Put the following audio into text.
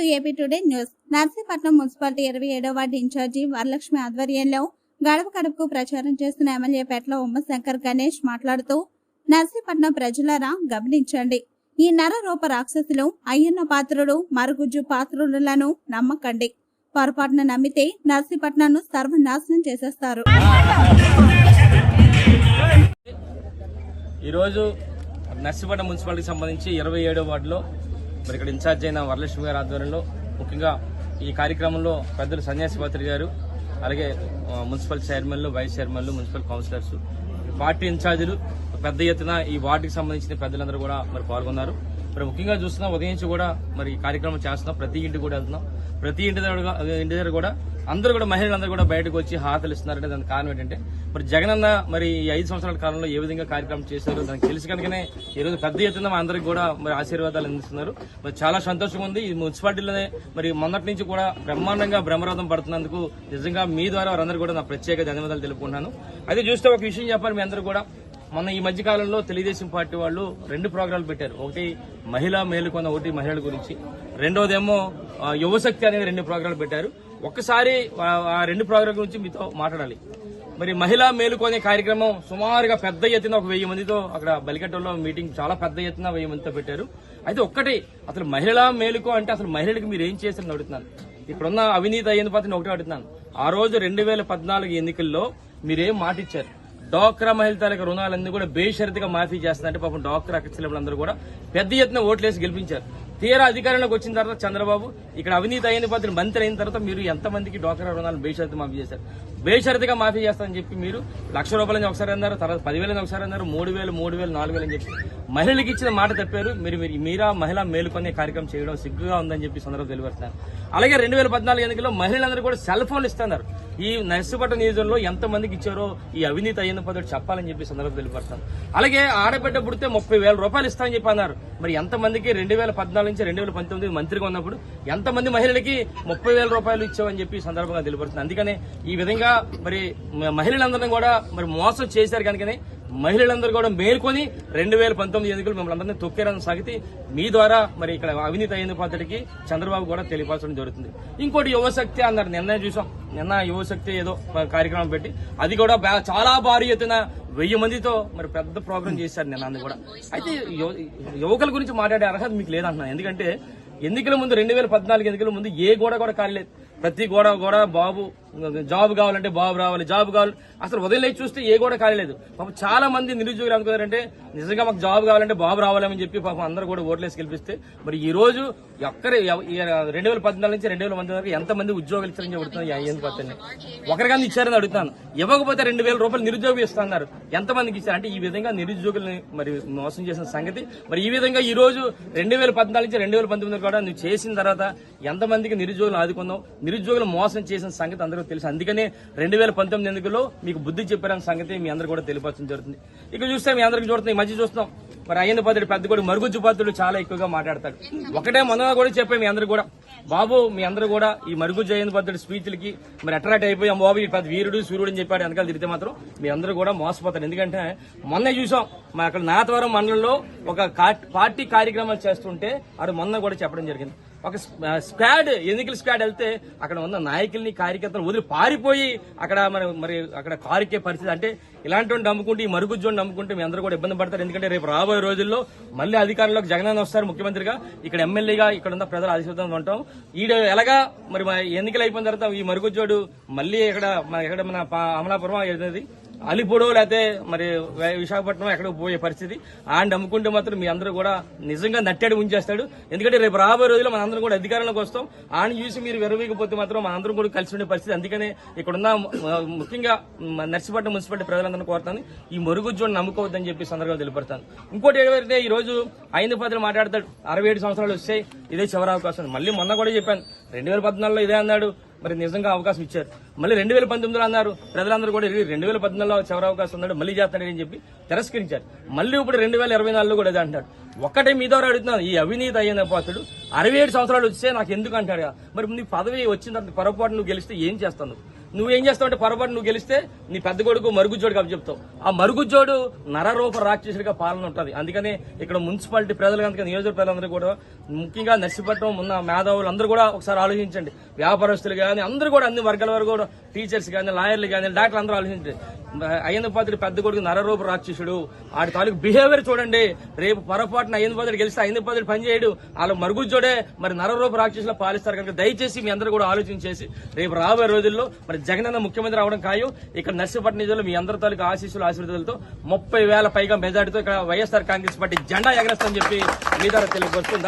To AP today news. Narsipatnam municipality ఇరవై ఏడవ ward incharge Varalakshmi ఆధ్వర్యంలో గడప గడపకు ప్రచారం చేస్తున్న ఎమ్మెల్యే పెట్ల ఉమ్మశంకర్ గణేష్ మాట్లాడుతూ నర్సీపట్నం ప్రజలారా గమనించండి. ఈ నర రూప రాక్షసులు అయ్యన్న పాత్రుడు మరుగుజ్జు పాత్రులను నమ్మకండి. పొరపాటున నమ్మితే నర్సీపట్నంను సర్వనాశనం చేసేస్తారు. ఈరోజు నర్సీపట్నం మున్సిపాలిటీకి సంబంధించి ఇరవై ఏడో వార్డులో మరి ఇక్కడ ఇన్ఛార్జ్ అయిన వరలక్ష్మి గారి ఆధ్వర్యంలో ముఖ్యంగా ఈ కార్యక్రమంలో పెద్దలు సన్యాసి పాత్రి గారు అలాగే మున్సిపల్ చైర్మన్లు వైస్ చైర్మన్లు మున్సిపల్ కౌన్సిలర్స్. పార్టీ ఇన్ఛార్జీలు పెద్ద ఎత్తున ఈ వార్డుకి సంబంధించిన పెద్దలందరూ కూడా మరి పాల్గొన్నారు. మరి ముఖ్యంగా చూస్తున్నాం ఉదయం నుంచి కూడా మరి కార్యక్రమం చేస్తున్నాం. ప్రతి ఇంటికి కూడా వెళ్తున్నాం. ప్రతి ఇంటి దగ్గర ఇంటి దగ్గర కూడా అందరూ కూడా మహిళలందరూ కూడా బయటకు వచ్చి హాతలు ఇస్తున్నారంటే దానికి కారణం ఏంటంటే మరి జగనన్న మరి ఈ ఐదు సంవత్సరాల కాలంలో ఏ విధంగా కార్యక్రమం చేశారో దానికి తెలిసి కనుకనే ఈ రోజు పెద్ద ఎత్తున మా అందరికి కూడా మరి ఆశీర్వాదాలు అందిస్తున్నారు. మరి చాలా సంతోషంగా ఉంది. ఈ మున్సిపాలిటీలోనే మరి మొన్నటి నుంచి కూడా బ్రహ్మాండంగా బ్రహ్మరథం పడుతున్నందుకు నిజంగా మీ ద్వారా వారందరూ కూడా నా ప్రత్యేక ధన్యవాదాలు తెలుపుకుంటున్నాను. అయితే చూస్తే ఒక విషయం చెప్పాలి మీ అందరూ కూడా. మొన్న ఈ మధ్య కాలంలో తెలుగుదేశం పార్టీ వాళ్ళు రెండు ప్రోగ్రాంలు పెట్టారు. ఒకటి మహిళా మేలుకొన్న ఒకటి మహిళల గురించి. రెండోదేమో యువశక్తి అనేది రెండు ప్రోగ్రాంలు పెట్టారు. ఒక్కసారి ఆ- రెండు ప్రోగ్రాం గురించి మీతో మాట్లాడాలి. మరి మహిళా మేలుకొనే కార్యక్రమం సుమారుగా పెద్ద ఎత్తున ఒక వెయ్యి మందితో అక్కడ బలికట్టలో మీటింగ్ చాలా పెద్ద ఎత్తున వెయ్యి మందితో పెట్టారు. అయితే ఒక్కటి అసలు మహిళా మేలుకో అంటే అసలు మహిళలకు మీరు ఏం చేశారని అడుగుతున్నాను. ఇక్కడున్న అవినీతి అయ్యింది పాత్ర ఒకటే అడుగుతున్నాను. ఆ రోజు రెండు వేల పద్నాలుగు ఎన్నికల్లో మీరేం మాట ఇచ్చారు డాక్రా మహిళ తాలూకా రుణాలన్నీ కూడా బేషరతిగా మాఫీ చేస్తుందంటే పాపం డాక్రా అక్కచెల్లెలందరూ కూడా పెద్ద ఎత్తున ఓట్లేసి గెలిపించారు. తీరా అధికారంలోకి వచ్చిన తర్వాత చంద్రబాబు ఇక్కడ అవినీతి అయిన పద్ధతి మంత్రి అయిన తర్వాత మీరు ఎంతమందికి డోకరా రుణాలు బేషరతు మాఫీ చేశారు? బేషరతుగా మాఫీ చేస్తారని చెప్పి మీరు లక్ష రూపాయలని ఒకసారి అన్నారు తర్వాత పదివేలని ఒకసారి అన్నారు మూడు వేలు మూడు వేలు నాలుగు వేలు అని చెప్పి మహిళలకు ఇచ్చిన మాట తప్పారు. మీరు మీరు మీరా మహిళా మేలుకొనే కార్యక్రమం చేయడం సిగ్గుగా ఉందని చెప్పి సందర్భం తెలియపడుతున్నారు అలాగే రెండు వేల పద్నాలుగు ఎన్నికల్లో మహిళలందరూ కూడా సెల్ ఫోన్లు ఇస్తున్నారు. ఈ నర్సుపట్ట నియోజకవర్గంలో ఎంత మందికి ఇచ్చారో ఈ అవినీతి అయిన పద్ధతి చెప్పాలని చెప్పి సందర్భం తెలియపడతాను అలాగే ఆడబిడ్డ పుడితే ముప్పై వేల రూపాయలు ఇస్తామని చెప్పి అన్నారు. మరి ఎంత మందికి రెండు వేల పద్నాలుగు నుంచి రెండు వేల పంతొమ్మిది మంత్రిగా ఉన్నప్పుడు ఎంతమంది మహిళలకి ముప్పై వేల రూపాయలు ఇచ్చామని చెప్పి సందర్భంగా తెలియపరుస్తుంది. అందుకనే ఈ విధంగా మరి మహిళలందరినీ కూడా మరి మోసం చేశారు కనుకనే మహిళలందరూ కూడా మేల్కొని రెండు వేల పంతొమ్మిది ఎన్నికలు మిమ్మల్ని అందరినీ తొక్కారని సాగితే మీ ద్వారా మరి ఇక్కడ అవినీతి అయిన పద్ధతికి చంద్రబాబు కూడా తెలియపరచడం జరుగుతుంది. ఇంకోటి యువశక్తి అన్నారు నిన్న చూసాం. నిన్న యువశక్తి ఏదో కార్యక్రమం పెట్టి అది కూడా చాలా భారీ ఎత్తున వెయ్యి మందితో మరి పెద్ద ప్రోగ్రామ్ చేశారు నిన్న అది కూడా. అయితే యువ- యువకుల గురించి మాట్లాడే అర్హత మీకు లేదంటున్నాను. ఎందుకంటే ఎన్నికల ముందు రెండు వేల పద్నాలుగు ఎన్నికల ముందు ఏ గోడ కూడా కాలేదు ప్రతి గోడ గోడ బాబు జాబ్ కావాలంటే బాబు రావాలి జాబ్ కావాలి. అసలు ఉదయం లేచి చూస్తే ఏ కూడా కాలేదు పాపం చాలా మంది నిరుద్యోగులు అనుకున్నారంటే నిజంగా మాకు జాబ్ కావాలంటే బాబు రావాలని చెప్పి పాపం అందరూ కూడా ఓట్లేసి గెలిపిస్తే మరి ఈ రోజు ఎక్కడ రెండు వేల పద్నాలుగు నుంచి రెండు వేల మంది వరకు ఎంతమంది ఉద్యోగాలు ఇచ్చారని చెబుతున్నారు ఎందుకు పత్తండి ఒకరికన్నా ఇచ్చారని అడుగుతాను ఇవ్వకపోతే రెండు వేల రూపాయలు నిరుద్యోగం ఇస్తున్నారు. ఎంతమందికి ఇచ్చారు? అంటే ఈ విధంగా నిరుద్యోగుల్ని మరి మోసం చేసిన సంగతి. మరి ఈ విధంగా ఈ రోజు రెండు వేల పద్నాలుగు నుంచి రెండు వేల పంతొమ్మిది కూడా నువ్వు చేసిన తర్వాత ఎంతమందికి నిరుద్యోగులు ఆదుకున్నావు? నిరుద్యోగులు మోసం చేసిన సంగతి అందరికీ తెలుసు. అందుకనే రెండు వేల పంతొమ్మిది ఎన్నికల్లో మీకు బుద్ధి చెప్పారన్న సంగతి మీ అందరూ కూడా తెలియపరచడం జరుగుతుంది. ఇక చూస్తే మీ అందరికి చూడుతుంది మధ్య చూస్తాం మరి అయ్యన్న పద్ధతి పెద్ద కూడా మరుగుజ్జు పద్ధతులు చాలా ఎక్కువగా మాట్లాడతాడు. ఒకటే మొన్న కూడా చెప్పాం మీ అందరూ కూడా. బాబు మీ అందరూ కూడా ఈ మరుగుజ్జు అయ్యన్న పద్ధతి స్పీచ్లకి మరి అట్రాక్ట్ అయిపోయి బాబు. ఈ పెద్ద వీరుడు సూర్యుడు అని చెప్పాడు వెనకాల తిరిగితే మాత్రం మీ అందరూ కూడా మోసపోతారు. ఎందుకంటే మొన్న చూసాం మా అక్కడ నాతవరం మండలంలో ఒక పార్టీ కార్యక్రమాలు చేస్తుంటే అక్కడ మొన్న కూడా చెప్పడం జరిగింది. ఒక స్క్వాడ్ ఎన్నికల స్క్వాడ్ వెళ్తే అక్కడ ఉన్న నాయకుల్ని కార్యకర్తలు వదిలి పారిపోయి అక్కడ మన మరి అక్కడ కారుకే పరిస్థితి. అంటే ఇలాంటి నమ్ముకుంటే ఈ మరుగుజ్జోని నమ్ముకుంటే మీ అందరూ కూడా ఇబ్బంది పడతారు. ఎందుకంటే రేపు రాబోయే రోజుల్లో మళ్ళీ అధికారంలోకి జగనన్న వస్తారు ముఖ్యమంత్రిగా. ఇక్కడ ఎమ్మెల్యేగా ఇక్కడ ఉన్న ప్రజలు ఆశీర్వదం ఉంటాం. ఈడ ఎలాగా మరి ఎన్నికలు అయిపోయిన తర్వాత ఈ మరుగుజ్జోడు మళ్ళీ ఇక్కడ మన ఇక్కడ మన పా- అమలాపురం ఏదది? అలిపూడో లేకపోతే మరి విశాఖపట్నం ఎక్కడికి పోయే పరిస్థితి. ఆయన నమ్ముకుంటే మాత్రం మీ అందరూ కూడా నిజంగా నట్టాడు ఉంచేస్తాడు ఎందుకంటే రేపు రాబోయే రోజుల్లో మన అందరం కూడా అధికారంలోకి వస్తాం. ఆయన చూసి మీరు విరవీకపోతే మాత్రం మన అందరం కూడా కలిసి ఉండే పరిస్థితి. అందుకనే ఇక్కడున్న ముఖ్యంగా నర్సిపట్నం మున్సిపాలిటీ ప్రజలందరినీ కోరుతాను. ఈ మరుగుజ్జుని నమ్ముకోవద్దని చెప్పి సందర్భంగా తెలియపడతాను ఇంకోటి ఏంటంటే ఈ రోజు ఐదు పదులు మాట్లాడతాడు. అరవై ఏడు సంవత్సరాలు వస్తాయి ఇదే చివరి అవకాశం. మళ్ళీ మొన్న కూడా చెప్పాను. రెండు వేల పద్నాలుగులో ఇదే అన్నాడు. మరి నిజంగా అవకాశం ఇచ్చారు. మళ్ళీ రెండు వేల పంతొమ్మిదిలో అన్నారు ప్రజలందరూ కూడా రెండు వేల పద్నాలుగులో చివరి అవకాశం ఉన్నాడు మళ్ళీ చేస్తాడని చెప్పి తిరస్కరించారు. మళ్ళీ ఇప్పుడు రెండు వేల ఇరవై నాలుగులో కూడా ఇది అంటాడు ఒక్కటే మీ ద్వారా అడుగుతున్నాను ఈ అవినీతి అయ్యన పోతాడు అరవై ఏడు సంవత్సరాలు వస్తే నాకు ఎందుకు అంటాడు? మరి నీ పదవి వచ్చిన తర్వాత పొరపాటు నువ్వు గెలిస్తే ఏం చేస్తాను? నువ్వేం చేస్తావు అంటే పొరపాటు నువ్వు గెలిస్తే నీ పెద్ద కొడుకు మరుగుజ్జోడికి అప్పు చెప్తావు. ఆ మరుగుజ్జోడు నరరూప రాక్షసుడిగా పాలన ఉంటుంది. అందుకని ఇక్కడ మున్సిపాలిటీ ప్రజలు కనుక నియోజక ప్రజలందరూ కూడా ముఖ్యంగా నర్సిపట్నం ఉన్న మేధావులు అందరూ కూడా ఒకసారి ఆలోచించండి. వ్యాపారస్తులు కానీ అందరూ కూడా అన్ని వర్గాల వరకు కూడా టీచర్స్ కానీ లాయర్లు కానీ డాక్టర్లు అందరూ ఆలోచించండి. అయ్యన్న పాత్రుడు పెద్ద కొడుకు నరరూప రాక్షసుడు. ఆడి తాలూకు బిహేవియర్ చూడండి. రేపు పొరపాటున అయ్యన్న పాత్రుడు గెలిస్తే అయ్యన్న పాత్రుడు వాళ్ళ మరుగుజ్జోడే మరి నరరూప రాక్షసులు పాలిస్తారు. కనుక దయచేసి మీ అందరూ కూడా ఆలోచించేసి రేపు రాబోయే రోజుల్లో మరి జగనన్న ముఖ్యమంత్రి అవడం ఖాయం. ఇక్కడ నర్సిపట్నం నిధులు మీ అందరి తాలూకు ఆశీస్సులు ఆశీర్వాదాలతో ముప్పై వేల పైగా మెజార్టీతో ఇక్కడ వైఎస్ఆర్ కాంగ్రెస్ పార్టీ జెండా ఎగరేస్తామని చెప్పి మీ ద్వారా తెలియపరుస్తుంది